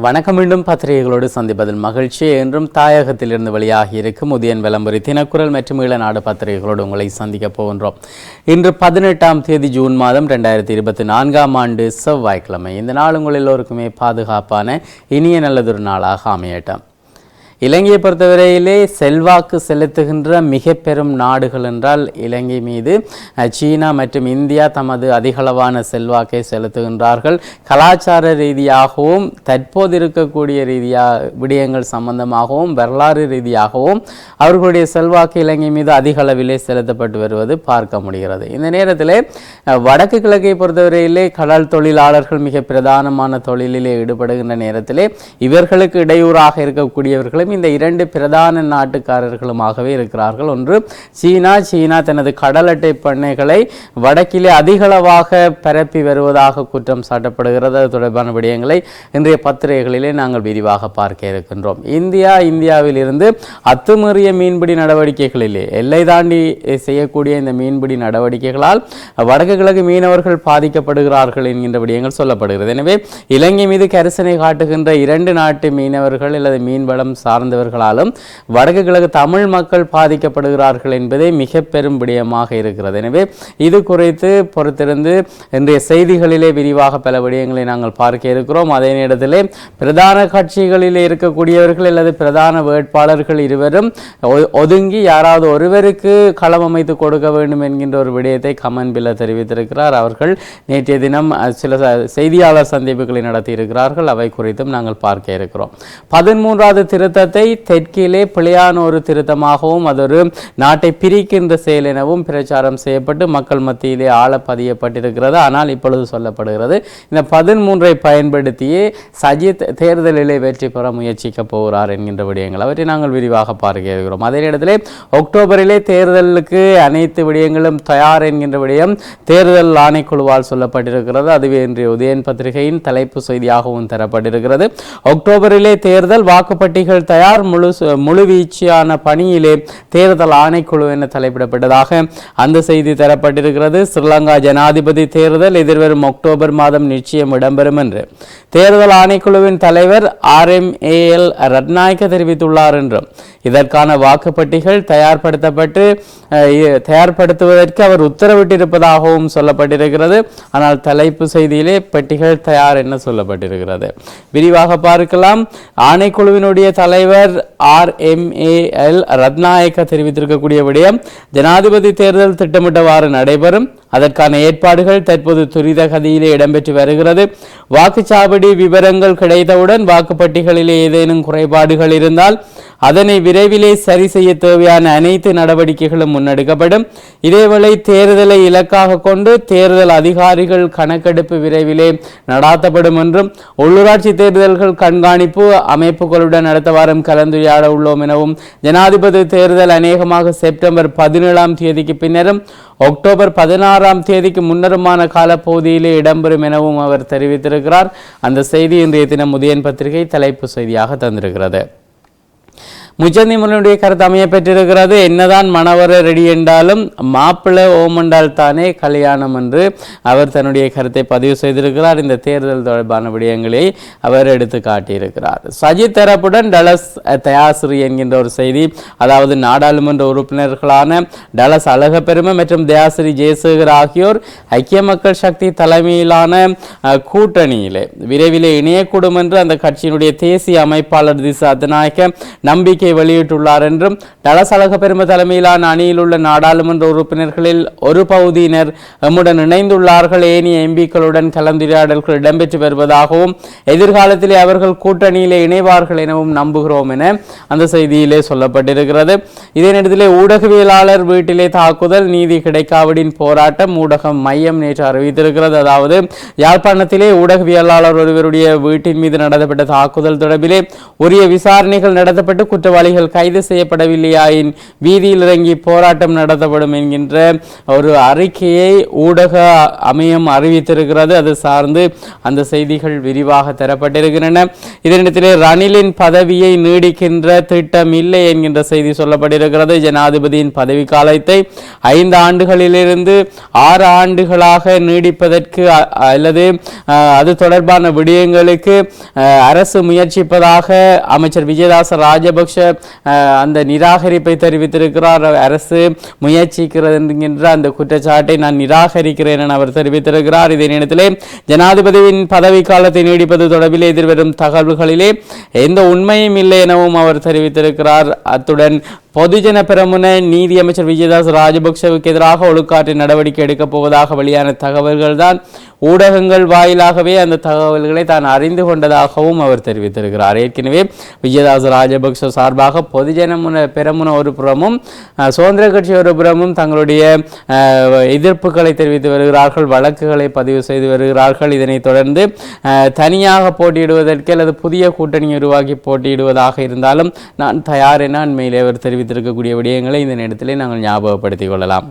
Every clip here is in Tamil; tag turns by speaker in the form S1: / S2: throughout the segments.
S1: வணக்கம் மீண்டும் பத்திரிகைகளோடு சந்திப்பதில் மகிழ்ச்சி. என்றும் தாயகத்திலிருந்து வெளியாகி இருக்கும் உதயன் விளம்பரி தினக்குரல் மற்றும் ஈழநாடு பத்திரிகைகளோடு உங்களை சந்திக்கப் போகின்றோம். இன்று பதினெட்டாம் தேதி ஜூன் மாதம் ரெண்டாயிரத்தி இருபத்தி நான்காம் ஆண்டு செவ்வாய்க்கிழமை. இந்த நாள் உங்கள் எல்லோருக்குமே பாதுகாப்பான இனிய நல்லதொரு நாளாக அமையட்டும். இலங்கையை பொறுத்தவரையிலே செல்வாக்கு செலுத்துகின்ற மிக பெரும் நாடுகள் என்றால் இலங்கை மீது சீனா மற்றும் இந்தியா தமது அதிகளவான செல்வாக்கை செலுத்துகின்றார்கள். கலாச்சார ரீதியாகவும் தற்போது இருக்கக்கூடிய ரீதியாக விடயங்கள் சம்பந்தமாகவும் வரலாறு ரீதியாகவும் அவர்களுடைய செல்வாக்கு இலங்கை மீது அதிக அளவிலே செலுத்தப்பட்டு வருவது பார்க்க முடிகிறது. இந்த நேரத்தில் வடக்கு கிழக்கை பொறுத்தவரையிலே கடல் தொழிலாளர்கள் மிக பிரதானமான தொழிலிலே ஈடுபடுகின்ற நேரத்திலே இவர்களுக்கு இடையூறாக நாடுகளும் இந்த இரண்டு பிரதான நாட்டுக்காரர்களுமாகவே இருக்கிறார்கள். ஒன்று சீனா. சீனா தனது கடல் அட்டை பண்ணைகளை வடக்கிலே அதிகளவாக பரப்பி வருவதாக குற்றம் சாட்டப்படுகிறது. அது தொடர்பான விடயங்களை இன்றைய பத்திரிகைகளிலே நாங்கள் விரிவாக பார்க்க இருக்கின்றோம். இந்தியா இந்தியாவில் இருந்து அத்துமீறிய மீன்பிடி நடவடிக்கைகளிலே எல்லை தாண்டி செய்யக்கூடிய இந்த மீன்பிடி நடவடிக்கைகளால் வடக்கு கிழக்கு மீனவர்கள் பாதிக்கப்படுகிறார்கள் என்கின்ற விடயங்கள் சொல்லப்படுகிறது. எனவே இலங்கை மீது கரிசனை காட்டுகின்ற இரண்டு நாட்டு மீனவர்கள் அல்லது மீன்வளம் சார்ந்தவர்களாலும் வடக்கு கிழக்கு தமிழ் மக்கள் பாதிக்கப்படுகிறார்கள் என்பதே மிக பெரும் விடயமாக இருக்கிறது. எனவே இது குறித்து பொறுத்திருந்து இன்றைய செய்திகளிலே விரிவாக பல விடயங்களை நாங்கள் பார்க்க இருக்கிறோம். அதே நேரத்தில் பிரதான கட்சிகளில் இருக்கக்கூடியவர்கள் அல்லது பிரதான வேட்பாளர்கள் இருவரும் ஒதுங்கி யாராவது ஒருவருக்கு களம் அமைத்து கொடுக்க வேண்டும் என்கின்ற ஒரு விடயத்தை கமன் பில்ல தெரிவித்திருக்கிறார். அவர்கள் நேற்றைய தினம் சில செய்தியாளர் சந்திப்புகளை நடத்தியிருக்கிறார்கள். அவை குறித்தும் நாங்கள் பார்க்க இருக்கிறோம். பதிமூன்றாவது திருத்த திருத்தத்தை தெற்கிலே பிழையான ஒரு திருத்தமாகவும் அது ஒரு நாட்டை பிரிக்கின்ற செயல் எனவும் பிரச்சாரம் செய்யப்பட்டு மக்கள் மத்தியிலே ஆழ பதியப்பட்டிருக்கிறது ஆனால் இப்பொழுது சொல்லப்படுகிறது இந்த பதிமூன்றை பயன்படுத்தியே சஜித் தேர்தலிலே வெற்றி பெற முயற்சிக்க போகிறார் என்கின்ற விடயங்கள் அவற்றை நாங்கள் விரிவாக பார்க்க இருக்கிறோம். அதே நேரத்தில் அக்டோபரிலே தேர்தலுக்கு அனைத்து விடயங்களும் தயார் என்கின்ற விடயம் தேர்தல் ஆணைக்குழுவால் சொல்லப்பட்டிருக்கிறது. அதுவே இன்றைய உதயன் பத்திரிகையின் தலைப்பு செய்தியாகவும் தரப்பட்டிருக்கிறது. அக்டோபரிலே தேர்தல் வாக்குப்பட்டிகள் தயார் முழு முழுவீச்சியான பணியிலே தேர்தல் ஆணைக்குழு என தலைப்பிடப்பட்டதாக அந்த செய்தி தரப்பட்டிருக்கிறது. ஸ்ரீலங்கா ஜனாதிபதி தேர்தல் எதிர்வரும் அக்டோபர் மாதம் நிச்சயம் இடம்பெறும் என்று. தேர்தல் ஆணைக்குழுவின் தலைவர் R M A L Ratnayake தெரிவித்துள்ளார் என்றும். இதற்கான வாக்குப்பட்டிகள் தயார்படுத்தப்பட்டு தயார்படுத்துவதற்கு அவர் உத்தரவிட்டிருப்பதாகவும் சொல்லப்பட்டிருக்கிறது. ஆனால் தலைப்பு செய்தியிலே பெட்டிகள் தயார் என சொல்லப்பட்டிருக்கிறது. விரிவாக பார்க்கலாம். ஆணைக்குழுவினுடைய தலைவர் R M A L Ratnayake தெரிவித்திருக்கக்கூடிய விடயம் ஜனாதிபதி தேர்தல் திட்டமிட்டவாறு நடைபெறும். அதற்கான ஏற்பாடுகள் தற்போது துரித கதியிலே இடம்பெற்று வருகிறது. வாக்குச்சாவடி விவரங்கள் கிடைத்தவுடன் வாக்குப்பட்டிகளிலே ஏதேனும் குறைபாடுகள் இருந்தால் அதனை விரைவிலே சரி செய்ய தேவையான அனைத்து நடவடிக்கைகளும் முன்னெடுக்கப்படும். இதேவேளை தேர்தலை இலக்காக கொண்டு தேர்தல் அதிகாரிகள் கணக்கெடுப்பு விரைவிலே நடாத்தப்படும் என்றும் உள்ளூராட்சி தேர்தல்கள் கண்காணிப்பு அமைப்புகளுடன் அடுத்த வாரம் கலந்துரையாட உள்ளோம் எனவும் ஜனாதிபதி தேர்தல் அநேகமாக செப்டம்பர் பதினேழாம் தேதிக்கு பின்னரும் அக்டோபர் பதினாறாம் தேதிக்கு முன்னருமான காலப்பகுதியிலே இடம்பெறும் எனவும் அவர் தெரிவித்திருக்கிறார். அந்த செய்தி இன்றைய தினம் உதயன் பத்திரிகை தலைப்பு செய்தியாக தந்திருக்கிறது. முச்சந்திமனுடைய கருத்து அமைய பெற்றிருக்கிறது என்னதான் மணவர ரெடி என்றாலும் மாப்பிள்ளை ஓமண்டால் தானே கல்யாணம் என்று அவர் தன்னுடைய கருத்தை பதிவு செய்திருக்கிறார். இந்த தேர்தல் தொடர்பான விடயங்களை அவர் எடுத்து காட்டியிருக்கிறார். சஜித் தரப்புடன் டலஸ் தயாசிரி என்கின்ற ஒரு செய்தி அதாவது நாடாளுமன்ற உறுப்பினர்களான டலஸ் அழகப்பெருமை மற்றும் தயாசிரி ஜெயசேகர் ஆகியோர் ஐக்கிய மக்கள் சக்தி தலைமையிலான கூட்டணியிலே விரைவிலே இணையக்கூடும் என்று அந்த கட்சியினுடைய தேசிய அமைப்பாளர் திசா அத்தநாயக்க நம்பிக்கை வெளியிட்டுள்ளார் என்றும் டலஸ் அழகப்பெருமை தலைமையிலான அணியில் உள்ள நாடாளுமன்ற உறுப்பினர்களில் ஒரு பகுதியினர் எம்முடன் இணைந்துள்ளார்கள். ஏனைய எம்பிக்களுடன் கலந்துரையாடல்கள் இடம்பெற்று வருவதாகவும் எதிர்காலத்திலே அவர்கள் கூட்டணியிலே இணைவார்கள் எனவும் நம்புகிறோம் என அந்த செய்தியிலே சொல்லப்பட்டிருக்கிறது. இதே நேரத்திலே ஊடகவியலாளர் வீட்டிலே தாக்குதல் நீதி கிடைக்காவிடின் போராட்டம் ஊடகம் மையம் நேற்று அறிவித்திருக்கிறது. அதாவது யாழ்ப்பாணத்திலே ஊடகவியலாளர் ஒருவருடைய வீட்டின் மீது நடத்தப்பட்ட தாக்குதல் தொடர்பிலே உரிய விசாரணைகள் நடத்தப்பட்டு குற்றவாளி குற்றவாளிகள் கைது செய்யப்படவில்லையாயின் வீதியில் இறங்கி போராட்டம் நடத்தப்படும் என்கின்ற ஒரு அறிக்கையை ஊடக அமையம் அறிவித்திருக்கிறது. அது சார்ந்து அந்த செய்திகள் விரிவாக தரப்பட்டிருக்கின்றன. இதனிடத்திலே ரணிலின் பதவியை நீடிக்கின்ற திட்டம் இல்லை என்கின்ற செய்தி சொல்லப்பட்டிருக்கிறது. ஜனாதிபதியின் பதவி காலத்தை ஐந்து ஆண்டுகளிலிருந்து ஆறு ஆண்டுகளாக நீடிப்பதற்கு அல்லது அது தொடர்பான விடயங்களுக்கு அரசு முயற்சிப்பதாக அமைச்சர் விஜயதாச ராஜபக்ஷ அந்த நிராகரிப்பை தெரிவித்திருக்கிறார் அரசு. முயற்சிக்கிறது என்கின்ற அந்த குற்றச்சாட்டை நான் நிராகரிக்கிறேன் என அவர் தெரிவித்திருக்கிறார். இதே நேரத்திலே ஜனாதிபதியின் பதவி காலத்தை நீடிப்பது தொடர்பில் எதிர்வரும் தகவல்களிலே எந்த உண்மையும் இல்லை எனவும் அவர் தெரிவித்திருக்கிறார். அத்துடன் பொதுஜன பெரமுன நீதி அமைச்சர் விஜயதாஸ் ராஜபக்சவுக்கு எதிராக ஒழுக்காற்று நடவடிக்கை எடுக்கப் போவதாக வெளியான தகவல்கள் தான் ஊடகங்கள் வாயிலாகவே அந்த தகவல்களை தான் அறிந்து கொண்டதாகவும் அவர் தெரிவித்திருக்கிறார். ஏற்கனவே விஜயதாஸ் ராஜபக்ச சார்பாக பொதுஜன முன பெரமுன ஒரு புறமும் சுதந்திர கட்சி ஒரு புறமும் தங்களுடைய எதிர்ப்புகளை தெரிவித்து வருகிறார்கள் வழக்குகளை பதிவு செய்து வருகிறார்கள். இதனைத் தொடர்ந்து தனியாக போட்டியிடுவதற்கு அல்லது புதிய கூட்டணி உருவாக்கி போட்டியிடுவதாக இருந்தாலும் நான் தயார் என அண்மையிலே அவர் தெரிவித்திருக்கக்கூடிய விடயங்களை இந்த நேரத்திலே நாங்கள் ஞாபகப்படுத்திக் கொள்ளலாம்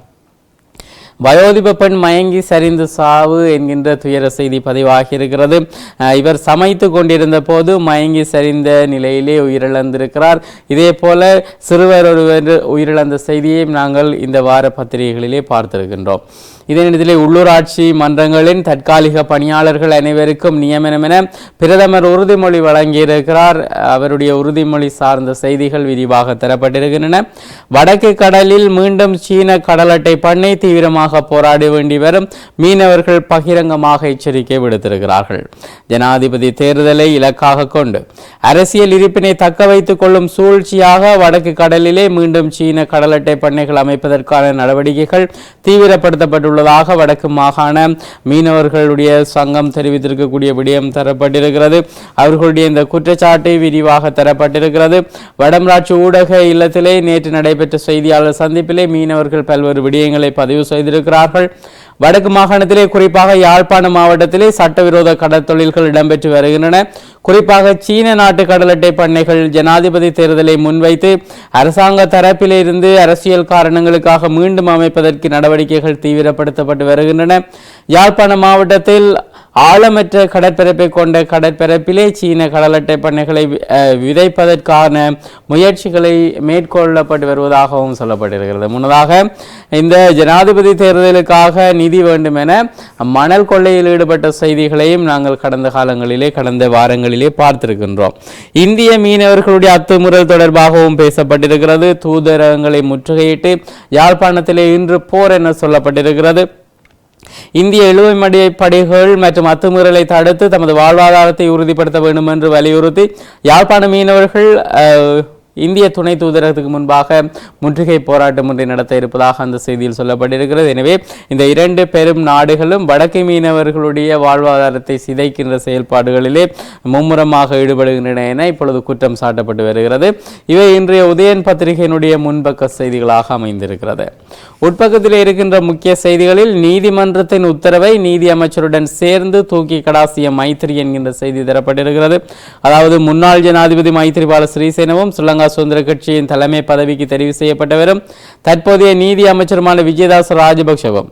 S1: வயோதிப பெண் மயங்கி சரிந்து சாவு என்கின்ற துயர செய்தி பதிவாகி இருக்கிறது இவர் சமைத்து கொண்டிருந்த போது மயங்கி சரிந்த நிலையிலே உயிரிழந்திருக்கிறார். இதே போல சிறுவர் ஒருவர் உயிரிழந்த செய்தியையும் நாங்கள் இந்த வார பத்திரிகைகளிலே பார்த்திருக்கின்றோம். இதே உள்ளூராட்சி மன்றங்களின் தற்காலிக பணியாளர்கள் அனைவருக்கும் நியமனம் என பிரதமர் உறுதிமொழி வழங்கியிருக்கிறார். அவருடைய உறுதிமொழி சார்ந்த செய்திகள் விரிவாக தரப்பட்டிருக்கின்றன. வடக்கு கடலில் மீண்டும் சீன கடல் அட்டை பண்ணை தீவிரமாக போராட வேண்டி வரும் மீனவர்கள் பகிரங்கமாக எச்சரிக்கை விடுத்திருக்கிறார்கள். ஜனாதிபதி தேர்தலை இலக்காக கொண்டு அரசியல் இருப்பினை தக்க வைத்துக் கொள்ளும் சூழ்ச்சியாக வடக்கு கடலிலே மீண்டும் சீன கடல் அட்டை பண்ணைகள் அமைப்பதற்கான நடவடிக்கைகள் உள்ளதாக வடக்கு மாகாண மீனவர்களுடைய சங்கம் தெரிவித்திருக்கக்கூடிய விடயம் தரப்பட்டிருக்கிறது. அவர்களுடைய இந்த குற்றச்சாட்டு விரிவாக தரப்பட்டிருக்கிறது. வடமராட்சி ஊடக இல்லத்திலே நேற்று நடைபெற்ற செய்தியாளர் சந்திப்பிலே மீனவர்கள் பல்வேறு விடயங்களை பதிவு செய்திருக்கிறார்கள். வடக்கு மாகாணத்திலே குறிப்பாக யாழ்ப்பாண மாவட்டத்திலே சட்டவிரோத கடற்தொழில்கள் இடம்பெற்று வருகின்றன. குறிப்பாக சீன நாட்டு கடல் அட்டை பண்ணைகள் ஜனாதிபதி தேர்தலை முன்வைத்து அரசாங்க தரப்பிலிருந்து அரசியல் காரணங்களுக்காக மீண்டும் அமைப்பதற்கு நடவடிக்கைகள் தீவிரப்படுத்தப்பட்டு வருகின்றன. யாழ்ப்பாண மாவட்டத்தில் ஆழமற்ற கடற்பரப்பை கொண்ட கடற்பரப்பிலே சீன கடல் அட்டை பண்ணைகளை விதைப்பதற்கான முயற்சிகளை மேற்கொள்ளப்பட்டு வருவதாகவும் சொல்லப்பட்டிருக்கிறது. முன்னதாக இந்த ஜனாதிபதி தேர்தலுக்காக நிதி வேண்டும் என மணல் கொள்ளையில் ஈடுபட்ட செய்திகளையும் நாங்கள் கடந்த காலங்களிலே கடந்த வாரங்களில் பார்த்திருக்கின்றோம். இந்திய மீனவர்களுடைய அத்துமுறல் தொடர்பாகவும் பேசப்பட்டிருக்கிறது. தூதரகங்களை முற்றுகையிட்டு யாழ்ப்பாணத்திலே இன்று போர் என சொல்லப்பட்டிருக்கிறது. இந்திய இழுவைமடி படைகள் மற்றும் அத்துமீறலை தடுத்து தமது வாழ்வாதாரத்தை உறுதிப்படுத்த வேண்டும் என்று வலியுறுத்தி யாழ்ப்பாண மீனவர்கள் அஹ், இந்திய துணை தூதரகத்துக்கு முன்பாக முற்றுகை போராட்டம் ஒன்றை நடத்த இருப்பதாக அந்த செய்தியில் சொல்லப்பட்டிருக்கிறது. எனவே இந்த இரண்டு பெரும் நாடுகளும் வடக்கு மீனவர்களுடைய வாழ்வாதாரத்தை சிதைக்கின்ற செயல்பாடுகளிலே மும்முரமாக ஈடுபடுகின்றன என இப்பொழுது குற்றம் சாட்டப்பட்டு வருகிறது. இவை இன்றைய உதயன் பத்திரிகையினுடைய முன்பக்க செய்திகளாக அமைந்திருக்கிறது. உட்பக்கத்தில் இருக்கின்ற முக்கிய செய்திகளில் நீதிமன்றத்தின் உத்தரவை நீதி அமைச்சருடன் சேர்ந்து தூக்கி கடாசிய மைத்திரி என்கின்ற செய்தி தரப்பட்டிருக்கிறது. அதாவது முன்னாள் ஜனாதிபதி மைத்திரிபால ஸ்ரீசேனவும் ஸ்ரீலங்கா சுதந்திர கட்சியின் தலைமை பதவிக்கு தெரிவு செய்யப்பட்டவரும் தற்போதைய நீதி அமைச்சருமான விஜயதாஸ் ராஜபக்சவும்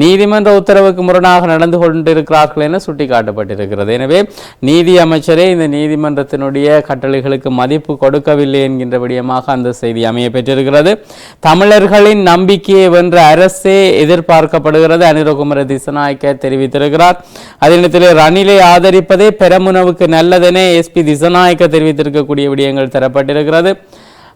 S1: நீதிமன்ற உத்தரவுக்கு முரணாக நடந்து கொண்டிருக்கிறார்கள் என சுட்டிக்காட்டப்பட்டிருக்கிறது. எனவே நீதி அமைச்சரே இந்த நீதிமன்றத்தினுடைய கட்டளைகளுக்கு மதிப்பு கொடுக்கவில்லை என்கின்ற விடயமாக அந்த செய்தி அமைய பெற்றிருக்கிறது தமிழர்களின் நம்பிக்கையை வென்ற அரசே எதிர்பார்க்கப்படுகிறது அனிரகுமர திசநாயக்க தெரிவித்திருக்கிறார். அதே நேரத்தில் ரணிலை ஆதரிப்பதே பெரமுனவுக்கு நல்லதென எஸ்பி திசநாயக்க தெரிவித்திருக்கக்கூடிய விடயங்கள் தரப்பட்டிருக்கிறது.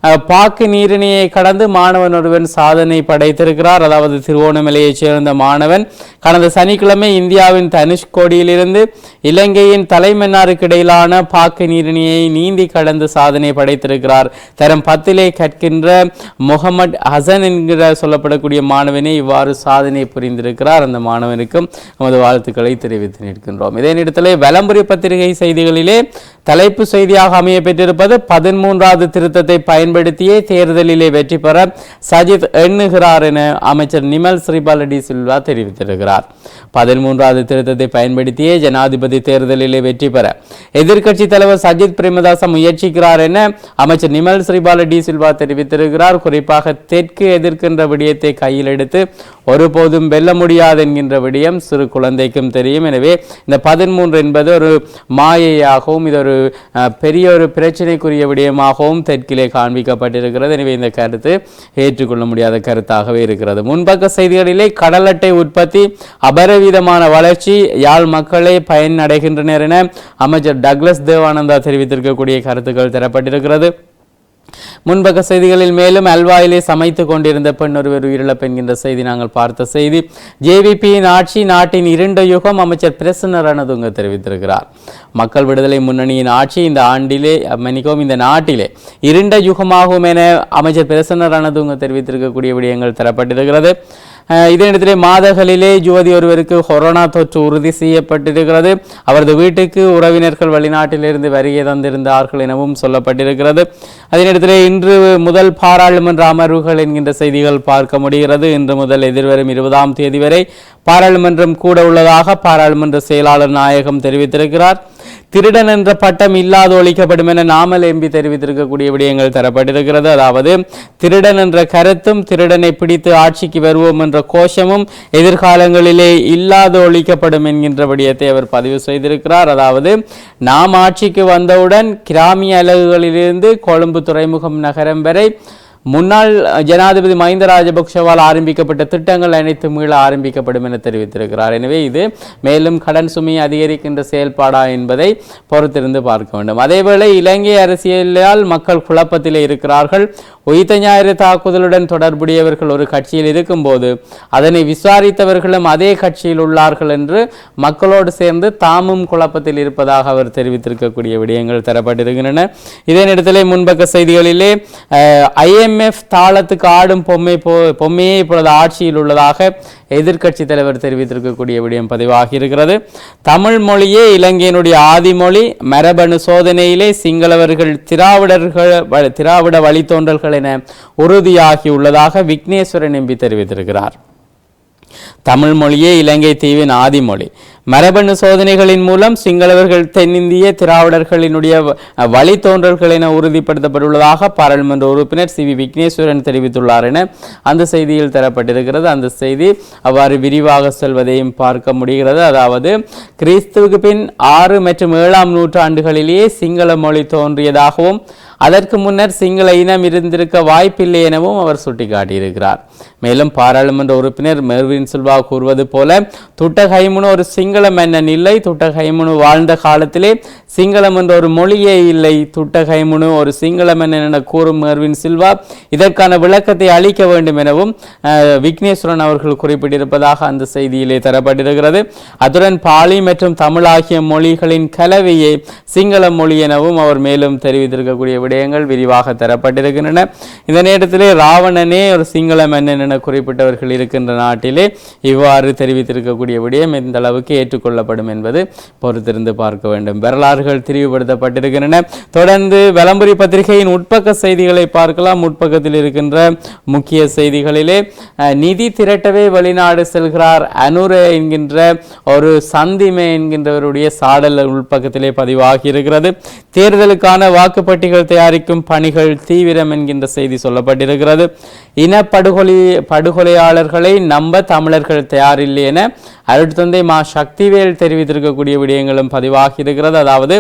S1: பாக்கு நீரிணையை கடந்து மாணவன் ஒருவன் சாதனை படைத்திருக்கிறார். அதாவது திருவோணமலையைச் சேர்ந்த மாணவன் கடந்த சனிக்கிழமை இந்தியாவின் தனுஷ்கோடியிலிருந்து இலங்கையின் தலைமன்னாருக்கு இடையிலான பாக்கு நீரிணையை நீந்தி கடந்து சாதனை படைத்திருக்கிறார். தரம் பத்திலே கற்கின்ற முகமது ஹசன் என்கிற சொல்லப்படக்கூடிய மாணவனே இவ்வாறு சாதனை புரிந்திருக்கிறார். அந்த மாணவனுக்கும் நமது வாழ்த்துக்களை தெரிவித்து நிற்கின்றோம். இதே நேரத்தில் வலம்புரி பத்திரிகை செய்திகளிலே தலைப்பு செய்தியாக அமைய பெற்றிருப்பது பதிமூன்றாவது திருத்தத்தை பயன் பயன்படுத்தியே தேர்தலிலே வெற்றி பெற சஜித் எண்ணுகிறார் என அமைச்சர் நிமல் ஸ்ரீபாலடி சில்வா தெரிவித்திருக்கிறார். பதிமூன்றாவது திருத்தத்தை பயன்படுத்தியே ஜனாதிபதி தேர்தலிலே வெற்றி பெற எதிர்க்கட்சி தலைவர் சஜித் பிரேமதாச முயற்சிக்கிறார் என அமைச்சர் நிமல் ஸ்ரீபாலடி சில்வா தெரிவித்திருக்கிறார். குறிப்பாக தெற்கு எதிர்க்கின்ற விடயத்தை கையில் எடுத்து ஒருபோதும் வெல்ல முடியாது என்கின்ற விடயம் சிறு குழந்தைக்கும் தெரியும். எனவே இந்த பதிமூன்று என்பது ஒரு மாயையாகவும் இது ஒரு பெரிய ஒரு பிரச்சனைக்குரிய விடயமாகவும் தெற்கிலே காண்பி காண்பிக்கப்பட்டிருக்கிறது எனவே இந்த கருத்து ஏற்றுக்கொள்ள முடியாத கருத்தாகவே இருக்கிறது. முன்பக்க செய்திகளிலே கடல் அட்டை உற்பத்தி அபரவிதமான வளர்ச்சி யாழ் மக்களே பயனடைகின்றனர் என அமைச்சர் டக்ளஸ் தேவானந்தா தெரிவித்திருக்கக்கூடிய கருத்துக்கள் தரப்பட்டிருக்கிறது. முன்பக்க செய்திகளில் மேலும் அல்வாயிலே சமைத்து கொண்டிருந்த பெண் ஒருவர் உயிரிழப்பு என்கின்ற செய்தி நாங்கள் பார்த்த செய்தி. ஜேவிபியின் ஆட்சி நாட்டின் இருண்ட யுகம் அமைச்சர் பிரசன்ன ரணதுங்க தெரிவித்திருக்கிறார். மக்கள் விடுதலை முன்னணியின் ஆட்சி இந்த ஆண்டிலே மன்னிக்கவும் இந்த நாட்டிலே இருண்ட யுகமாகும் என அமைச்சர் பிரசன்ன ரணதுங்க தெரிவித்திருக்கக்கூடிய விடயங்கள் தரப்பட்டிருக்கிறது. இதே நேரத்திலே மாதகளிலே யுவதி ஒருவருக்கு கொரோனா தொற்று உறுதி செய்யப்பட்டிருக்கிறது. அவரது வீட்டுக்கு உறவினர்கள் வெளிநாட்டிலிருந்து வருகை தந்திருந்தார்கள் எனவும் சொல்லப்பட்டிருக்கிறது. அதே நேரத்திலே இன்று முதல் பாராளுமன்ற அமர்வுகள் என்கின்ற செய்திகள் பார்க்க முடிகிறது. இன்று முதல் எதிர்வரும் இருபதாம் தேதி வரை பாராளுமன்றம் கூட உள்ளதாக பாராளுமன்ற செயலாளர் நாயகம் தெரிவித்திருக்கிறார். திருடன் என்ற பட்டம் இல்லாது ஒழிக்கப்படும் என நாமல் எம்பி தெரிவித்திருக்கக்கூடிய விடயங்கள் தரப்பட்டிருக்கிறது. அதாவது திருடன் என்ற கருத்தும் திருடனை பிடித்து ஆட்சிக்கு வருவோம் என்ற கோஷமும் எதிர்காலங்களிலே இல்லாது ஒழிக்கப்படும் என்கின்ற விடயத்தை அவர் பதிவு செய்திருக்கிறார். அதாவது நாம் ஆட்சிக்கு வந்தவுடன் கிராமிய அலகுகளிலிருந்து கொழும்பு துறைமுகம் நகரம் வரை முன்னாள் ஜனாதிபதி மஹிந்த ராஜபக்ஷவால் ஆரம்பிக்கப்பட்ட திட்டங்கள் அனைத்தும் மீள ஆரம்பிக்கப்படும் என தெரிவித்திருக்கிறார். எனவே இது மேலும் கடன் சுமையை அதிகரிக்கின்ற செயல்பாடா என்பதை பொறுத்திருந்து பார்க்க வேண்டும். அதேவேளை இலங்கை அரசியலால் மக்கள் குழப்பத்திலே இருக்கிறார்கள். உயிர்த்த ஞாயிறு தாக்குதலுடன் தொடர்புடையவர்கள் ஒரு கட்சியில் இருக்கும்போது அதனை விசாரித்தவர்களும் அதே கட்சியில் உள்ளார்கள் என்று மக்களோடு சேர்ந்து தாமும் குழப்பத்தில் இருப்பதாக அவர் தெரிவித்திருக்கக்கூடிய விடயங்கள் தரப்பட்டிருக்கின்றன. இதே நேரத்திலே முன்பக்க செய்திகளிலே ஐஎம் ஐஎம்எஃப் தாளத்துக்கு ஆடும் பொம்மை போ பொம்மையே இப்பொழுது ஆட்சியில் உள்ளதாக எதிர்க்கட்சி தலைவர் தெரிவித்திருக்கக்கூடிய விடயம் பதிவாகி இருக்கிறது தமிழ் மொழியே இலங்கையினுடைய ஆதிமொழி. மரபணு சோதனையிலே சிங்களவர்கள் திராவிடர்கள் திராவிட வழித்தோன்றல்கள் என உறுதியாகி உள்ளதாக விக்னேஸ்வரன் எம்பி தெரிவித்திருக்கிறார். தமிழ் மொழியே இலங்கை தீவின் ஆதிமொழி. மரபணு சோதனைகளின் மூலம் சிங்களவர்கள் தென்னிந்திய திராவிடர்களினுடைய வ- வழித்தோன்றல்கள் என உறுதிப்படுத்தப்பட்டுள்ளதாக பாராளுமன்ற உறுப்பினர் சி. வி. விக்னேஸ்வரன் தெரிவித்துள்ளார் என அந்த செய்தியில் தரப்பட்டிருக்கிறது. அந்த செய்தி அவ்வாறு விரிவாக செல்வதையும் பார்க்க முடிகிறது. அதாவது கிறிஸ்துவுக்கு பின் ஆறு மற்றும் ஏழாம் நூற்றாண்டுகளிலேயே சிங்கள மொழி தோன்றியதாகவும் அதற்கு முன்னர் சிங்கள இனம் இருந்திருக்க வாய்ப்பில்லை எனவும் அவர் சுட்டிக்காட்டியிருக்கிறார். மேலும் பாராளுமன்ற உறுப்பினர் மெர்வின் சில்வா கூறுவது போல துட்டகைமுனு ஒரு சிங்கள மன்னன் இல்லை துட்டகைமுனு வாழ்ந்த காலத்திலே சிங்களம் என்ற ஒரு மொழியே இல்லை துட்டகைமுனு ஒரு சிங்கள மன்னன் என கூறும் மெர்வின் சில்வா இதற்கான விளக்கத்தை அளிக்க வேண்டும் எனவும் விக்னேஸ்வரன் அவர்கள் குறிப்பிட்டிருப்பதாக அந்த செய்தியிலே தரப்பட்டிருக்கிறது. அத்துடன் பாலி மற்றும் தமிழ் ஆகிய மொழிகளின் கலவையே சிங்கள மொழி எனவும் அவர் மேலும் தெரிவித்திருக்கக்கூடிய விடயங்கள் விரிவாக தரப்பட்டிருக்கின்றன. இந்த நேரத்திலே ராவணனே ஒரு சிங்கள மன்னன் என குறிப்பிட்டவர்கள் இருக்கின்ற நாட்டிலே இவ்வாறு தெரிவித்திருக்கக்கூடிய விடயம் எந்த அளவுக்கு ஏற்றுக்கொள்ளப்படும் என்பது பொறுத்திருந்து பார்க்க வேண்டும். வரலாறுகள் திரிவுபடுத்தப்பட்டிருக்கின்றன தொடர்ந்து வலம்புரி பத்திரிகையின் உட்பக்க செய்திகளை பார்க்கலாம். உட்பக்கத்தில் இருக்கின்ற முக்கிய செய்திகளிலே நிதி திரட்டவே வெளிநாடு செல்கிறார் அனுர என்கின்ற ஒரு சந்திமே என்கின்றவருடைய சாடல் உள்பக்கத்திலே பதிவாகி இருக்கிறது தேர்தலுக்கான வாக்குப்பட்டிகள் தயாரிக்கும் பணிகள் தீவிரம் என்கின்ற செய்தி சொல்லப்பட்டிருக்கிறது. இனப்படுகொலை படுகொலையாளர்களை நம்ப தமிழர்கள் தயாரில்லை என அருட்தந்தை மா சக்திவேல் தெரிவித்திருக்கக்கூடிய விடயங்களும் பதிவாகி இருக்கிறது அதாவது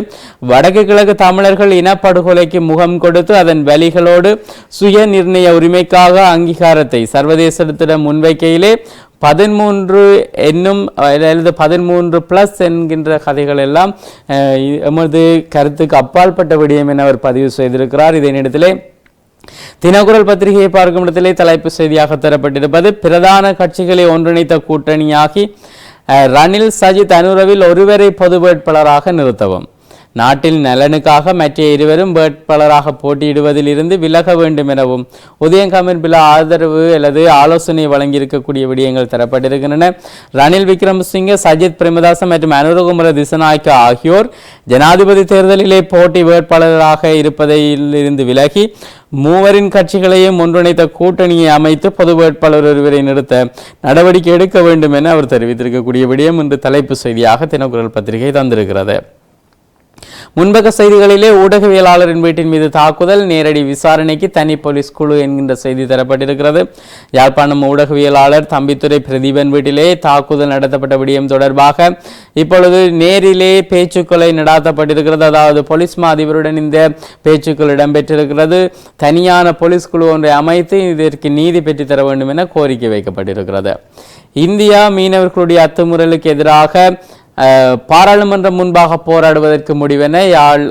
S1: வடக்கு கிழக்கு தமிழர்கள் இனப்படுகொலைக்கு முகம் கொடுத்து அதன் வழிகளோடு சுய நிர்ணய உரிமைக்காக அங்கீகாரத்தை சர்வதேசத்திடம் முன்வைக்கையிலே பதிமூன்று என்னும் அல்லது பதிமூன்று ப்ளஸ் என்கின்ற கதைகள் எல்லாம் எமது கருத்துக்கு அப்பாற்பட்ட விடயம் என அவர் பதிவு செய்திருக்கிறார். இதே நேரத்திலே தினகுரல் பத்திரிகையை பார்க்கும் இடத்திலே தலைப்பு செய்தியாக தரப்பட்டிருப்பது பிரதான கட்சிகளை ஒன்றிணைத்த கூட்டணியாகி ரணில் சஜித் அனுரவில் ஒருவரை பொது வேட்பாளராக நிறுத்தவும். நாட்டில் நலனுக்காக மற்ற இருவரும் வேட்பாளராக போட்டியிடுவதில் இருந்து விலக வேண்டும் எனவும் உதயகமன் பில ஆதரவு அல்லது ஆலோசனை வழங்கியிருக்கக்கூடிய விடயங்கள் தரப்பட்டிருக்கின்றன. ரணில் விக்ரமசிங்க சஜித் பிரேமதாசன் மற்றும் அனுரகுமர திசநாயக்க ஆகியோர் ஜனாதிபதி தேர்தலிலே போட்டி வேட்பாளராக இருப்பதில் இருந்து விலகி மூவரின் கட்சிகளையும் ஒன்றிணைத்த கூட்டணியை அமைத்து பொது வேட்பாளர் ஒருவரை நிறுத்த நடவடிக்கை எடுக்க வேண்டும் என அவர் தெரிவித்திருக்கக்கூடிய விடயம் இன்று தலைப்பு செய்தியாக தினக்குரல் பத்திரிகை தந்திருக்கிறது. முன்பக்க செய்திகளிலே ஊடகவியலாளரின் வீட்டின் மீது தாக்குதல் நேரடி விசாரணைக்கு தனி போலீஸ் குழு என்கின்ற செய்தி தரப்பட்டிருக்கிறது. யாழ்ப்பாணம் ஊடகவியலாளர் தம்பித்துறை பிரதீபன் வீட்டிலே தாக்குதல் நடத்தப்பட்ட விடயம் தொடர்பாக இப்பொழுது நேரிலே பேச்சுக்களை நடாத்தப்பட்டிருக்கிறது. அதாவது போலீஸ் மா அதிபருடன் இந்த பேச்சுக்கள் இடம்பெற்றிருக்கிறது. தனியான போலீஸ் குழு ஒன்றை அமைத்து இதற்கு நீதி பெற்று தர வேண்டும் என கோரிக்கை வைக்கப்பட்டிருக்கிறது. இந்தியா மீனவர்களுடைய அத்துமுறலுக்கு எதிராக பாராளுமன்றம் முன்பாக போராடுவதற்கு முடிவென யாழ்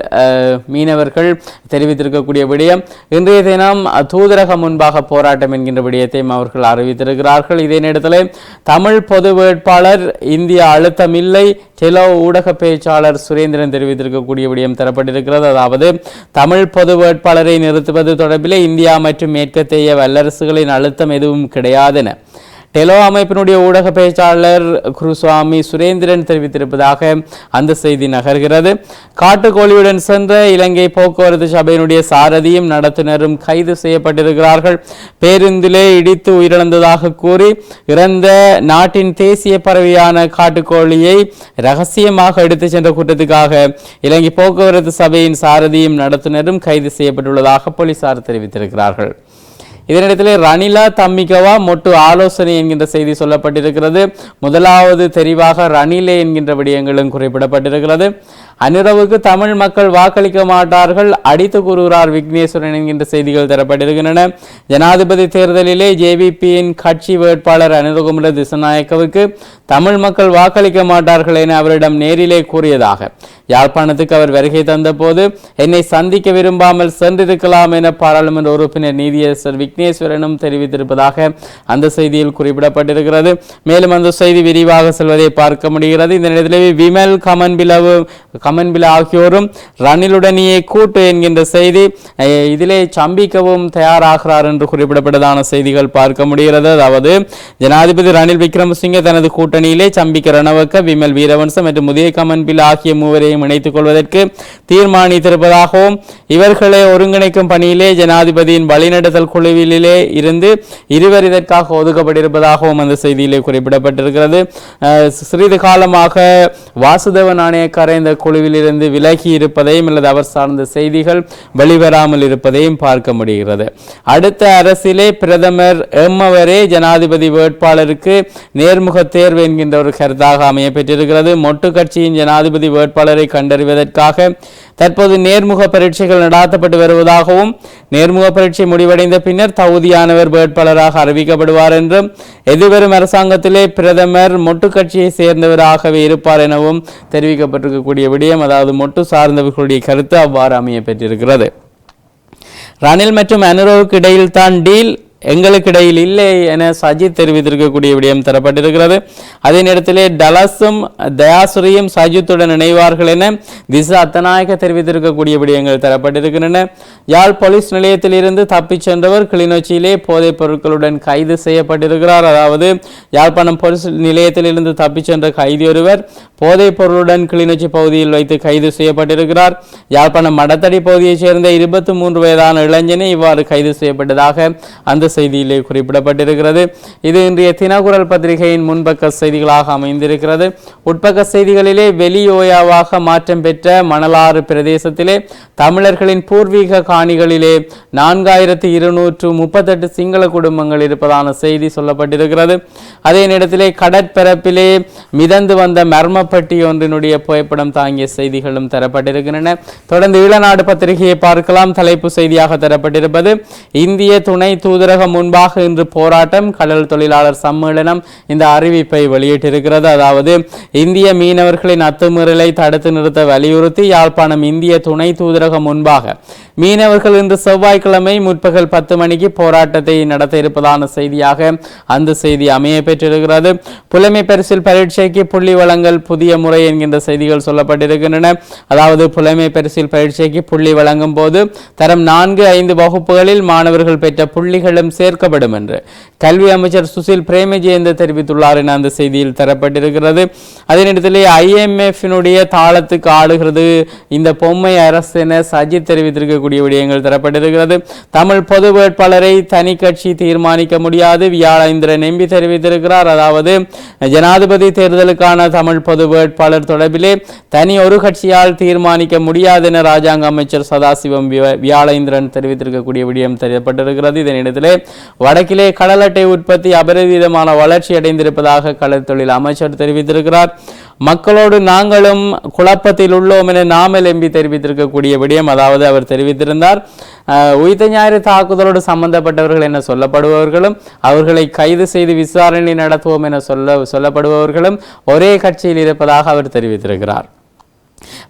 S1: மீனவர்கள் தெரிவித்திருக்கக்கூடிய விடயம். இன்றைய தினம் தூதரக முன்பாக போராட்டம் என்கின்ற விடயத்தையும் அவர்கள் அறிவித்திருக்கிறார்கள். இதே நேரத்தில் தமிழ் பொது வேட்பாளர் இந்திய அழுத்தம் இல்லை டெலோ ஊடக பேச்சாளர் சுரேந்திரன் தெரிவித்திருக்கக்கூடிய விடயம் தரப்பட்டிருக்கிறது. அதாவது தமிழ் பொது வேட்பாளரை நிறுத்துவது தொடர்பிலே இந்தியா மற்றும் மேற்கத்திய வல்லரசுகளின் அழுத்தம் எதுவும் கிடையாதென. டெலோ அமைப்பினுடைய ஊடக பேச்சாளர் குருசுவாமி சுரேந்திரன் தெரிவித்திருப்பதாக அந்த செய்தி நகர்கிறது. காட்டுக்கோழியுடன் சென்ற இலங்கை போக்குவரத்து சபையினுடைய சாரதியும் நடத்துனரும் கைது செய்யப்பட்டிருக்கிறார்கள். பேருந்திலே இடித்து உயிரிழந்ததாக கூறி இறந்த நாட்டின் தேசிய பறவையான காட்டுக்கோழியை ரகசியமாக எடுத்து சென்ற குற்றத்துக்காக இலங்கை போக்குவரத்து சபையின் சாரதியும் நடத்துனரும் கைது செய்யப்பட்டுள்ளதாக போலீசார் தெரிவித்திருக்கிறார்கள். இதனிடத்திலே ரணிலா தம்மிகவா மொட்டு ஆலோசனை என்கின்ற செய்தி சொல்லப்பட்டிருக்கிறது. முதலாவது தெரிவாக ரணிலே என்கின்ற விடயங்களும் குறிப்பிடப்பட்டிருக்கிறது. அனுரவுக்கு தமிழ் மக்கள் வாக்களிக்க மாட்டார்கள் அடித்து கூறுகிறார் விக்னேஸ்வரன் என்கின்ற செய்திகள் தரப்பட்டிருக்கின்றன. ஜனாதிபதி தேர்தலிலே ஜேவிபியின் கட்சி வேட்பாளர் அனிரகுமர திசநாயக்கவுக்கு தமிழ் மக்கள் வாக்களிக்க மாட்டார்கள் என அவரிடம் நேரிலே கூறியதாக யாழ்ப்பாணத்துக்கு அவர் வருகை தந்தபோது என்னை சந்திக்க விரும்பாமல் சென்றிருக்கலாம் என பாராளுமன்ற உறுப்பினர் நீதியரசர் விக்னேஸ்வரனும் தெரிவித்திருப்பதாக அந்த செய்தியில் குறிப்பிடப்பட்டிருக்கிறது. மேலும் அந்த செய்தி விரிவாக செல்வதை பார்க்க முடிகிறது. இந்த நிலையிலே விமல் கமன் பிளவு ஆகியோரும் ரணிலுடனேயே கூட்டு என்கின்ற செய்தி இதிலே சம்பிக்கவும் தயாராகிறார் என்று குறிப்பிடப்பட்டதான செய்திகள் பார்க்க முடிகிறது. அதாவது ஜனாதிபதி ரணில் விக்ரமசிங்கே தனது கூட்டணியிலே சம்பிக்க ரணவக்க விமல் வீரவன்சம் மற்றும் முதிய கமன் பில் ஆகிய மூவரையும் இணைத்துக் கொள்வதற்கு தீர்மானித்திருப்பதாகவும் இவர்களை ஒருங்கிணைக்கும் பணியிலே ஜனாதிபதியின் வழிநடத்தல் குழுவிலே இருந்து இருவர் இதற்காக ஒதுக்கப்பட்டிருப்பதாகவும் அந்த செய்தியிலே குறிப்பிடப்பட்டிருக்கிறது. சிறிது காலமாக வாசுதேவ நாணயக்கார இந்த குழுவிலிருந்து விலகி இருப்பதையும் அல்லது அவர் சார்ந்த செய்திகள் வெளிவராமல் இருப்பதையும் பார்க்க முடிகிறது. அடுத்த அரசிலே பிரதமர் எம்மவரே ஜனாதிபதி வேட்பாளருக்கு நேர்முக தேர்வு என்கின்ற ஒரு கருத்தாக அமைய பெற்றிருக்கிறது மொட்டு கட்சியின் ஜனாதிபதி வேட்பாளரை கண்டறிவதற்காக தற்போது நேர்முக பரீட்சைகள் நடாத்தப்பட்டு வருவதாகவும் நேர்முக பரீட்சை முடிவடைந்த பின்னர் தகுதியானவர் வேட்பாளராக அறிவிக்கப்படுவார் என்றும் எதிர்வரும் அரசாங்கத்திலே பிரதமர் மொட்டு கட்சியை சேர்ந்தவராகவே இருப்பார் எனவும் தெரிவிக்கப்பட்டிருக்கக்கூடிய விடயம் அதாவது மொட்டு சார்ந்தவர்களுடைய கருத்து அவ்வாறு அமைய பெற்றிருக்கிறது ரணில் மற்றும் அனுரோவுக்கு இடையில் தான் டீல் எங்களுக்கு இடையில் இல்லை என சஜித் தெரிவித்திருக்கக்கூடிய விடயம் தரப்பட்டிருக்கிறது. அதே நேரத்திலே டலஸும் தயாசுரியும் சஜித்துடன் இணைவார்கள் என திசா அத்தநாயக தெரிவித்திருக்கக்கூடிய விடயங்கள் தரப்பட்டிருக்கின்றன. யாழ் போலீஸ் நிலையத்திலிருந்து தப்பிச் சென்றவர் கிளிநொச்சியிலே போதைப் பொருட்களுடன் கைது செய்யப்பட்டிருக்கிறார். அதாவது யாழ்ப்பாணம் போலீஸ் நிலையத்திலிருந்து தப்பிச் சென்ற கைதி ஒருவர் போதைப் பொருளுடன் கிளிநொச்சி பகுதியில் வைத்து கைது செய்யப்பட்டிருக்கிறார். யாழ்ப்பாணம் மடத்தடி பகுதியைச் சேர்ந்த இருபத்தி மூன்று வயதான இளைஞனே இவ்வாறு கைது செய்யப்பட்டதாக அந்த செய்தியிலே குறிப்பிடப்பட்டிருக்கிறது. இது இன்றைய தினகுரல் பத்திரிகையின் முன்பக்க செய்திகளாக அமைந்திருக்கிறது. உட்பக்க செய்திகளிலே வெளியோயாவாக மாற்றம் பெற்ற மணலாறு பிரதேசத்திலே தமிழர்களின் பூர்வீக காணிகளிலே நான்காயிரத்தி இருநூற்று முப்பத்தெட்டு சிங்கள குடும்பங்கள் இருப்பதான செய்தி சொல்லப்பட்டிருக்கிறது. அதே நேரத்திலே கடற்பரப்பிலே மிதந்து வந்த மர்மப்பட்டி ஒன்றினுடைய புகைப்படம் தாங்கிய செய்திகளும் தரப்பட்டிருக்கின்றன. தொடர்ந்து ஈழநாடு பத்திரிகையை பார்க்கலாம். தலைப்பு செய்தியாக தரப்பட்டிருப்பது இந்திய துணை தூதரக தூதரகம் முன்பாக இன்று போராட்டம் கடல் தொழிலாளர் சம்மேளனம் இந்த அறிவிப்பை வெளியிட்டிருக்கிறது. அதாவது இந்திய மீனவர்களின் அத்துமீறலை தடுத்து நிறுத்த வலியுறுத்தி யாழ்ப்பாணம் இந்திய துணை தூதரகம் முன்பாக மீனவர்கள் இன்று செவ்வாய்க்கிழமை முற்பகல் பத்து மணிக்கு போராட்டத்தை நடத்த இருப்பதான செய்தியாக அந்த செய்தி அமைய பெற்றிருக்கிறது. புலமை பரிசில் பரீட்சைக்கு புள்ளி வழங்கல் புதிய முறை என்கின்ற செய்திகள் சொல்லப்பட்டிருக்கின்றன. அதாவது புலமை பரிசில் பரீட்சைக்கு புள்ளி வழங்கும் போது தரம் நான்கு ஐந்து வகுப்புகளில் மாணவர்கள் பெற்ற புள்ளிகளும் சேர்க்கப்படும் என்று கல்வி அமைச்சர் சுசில் பிரேமஜெயந்த தெரிவித்துள்ளார் என அந்த செய்தியில் தரப்பட்டிருக்கிறது. அதே நேரத்திலே ஐஎம்எஃபினுடைய தாளத்துக்கு ஆளுகிறது இந்த பொம்மை அரசு என சஜித் தெரிவித்திருக்கக்கூடிய விடயங்கள் தரப்பட்டிருக்கிறது. தமிழ் பொது வேட்பாளரை தனி கட்சி தீர்மானிக்க முடியாது. வியாழேந்திரன் எம்பி தெரிவித்திருக்கிறார். அதாவது ஜனாதிபதி தேர்தலுக்கான தமிழ் பொது வேட்பாளர் தொடர்பிலே தனி ஒரு கட்சியால் தீர்மானிக்க முடியாது என ராஜாங்க அமைச்சர் சதாசிவம் வியாழேந்திரன் தெரிவித்திருக்கக்கூடிய விடயம் தெரியப்பட்டிருக்கிறது. இதனிடத்திலே வடக்கிலே கடல் அட்டை உற்பத்தி அபரிதமான வளர்ச்சி அடைந்திருப்பதாக கடல் தொழில் அமைச்சர் தெரிவித்திருக்கிறார். மக்களோடு நாங்களும் குழப்பத்தில் உள்ளோம் என நாமல் எம்பி தெரிவித்திருக்கக்கூடிய விடயம் அதாவது அவர் தெரிவித்திருந்தார். அஹ், உயிர்த்த ஞாயிறு தாக்குதலோடு சம்பந்தப்பட்டவர்கள் என சொல்லப்படுபவர்களும் அவர்களை கைது செய்து விசாரணை நடத்துவோம் என சொல்ல சொல்லப்படுபவர்களும் ஒரே கட்சியில் இருப்பதாக அவர் தெரிவித்திருக்கிறார்.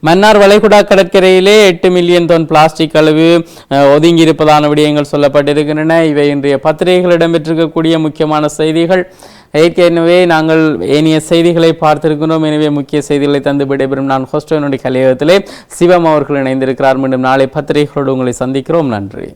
S1: மன்னார் வளைகுடா கடற்கரையிலே எட்டு மில்லியன் தொன் பிளாஸ்டிக் கழிவு ஒதுங்கி இருப்பதான விடயங்கள் சொல்லப்பட்டிருக்கின்றன. இவை இன்றைய பத்திரிகைகள் இடம்பெற்றிருக்கக்கூடிய முக்கியமான செய்திகள். ஏற்கனவே நாங்கள் ஏனைய செய்திகளை பார்த்திருக்கிறோம். எனவே முக்கிய செய்திகளை தந்து விடைபெறும் நான் ஹோஸ்டோனுடைய கலையகத்திலே சிவம் அவர்கள் இணைந்திருக்கிறார். மீண்டும் நாளை பத்திரிகைகளோடு உங்களை சந்திக்கிறோம். நன்றி.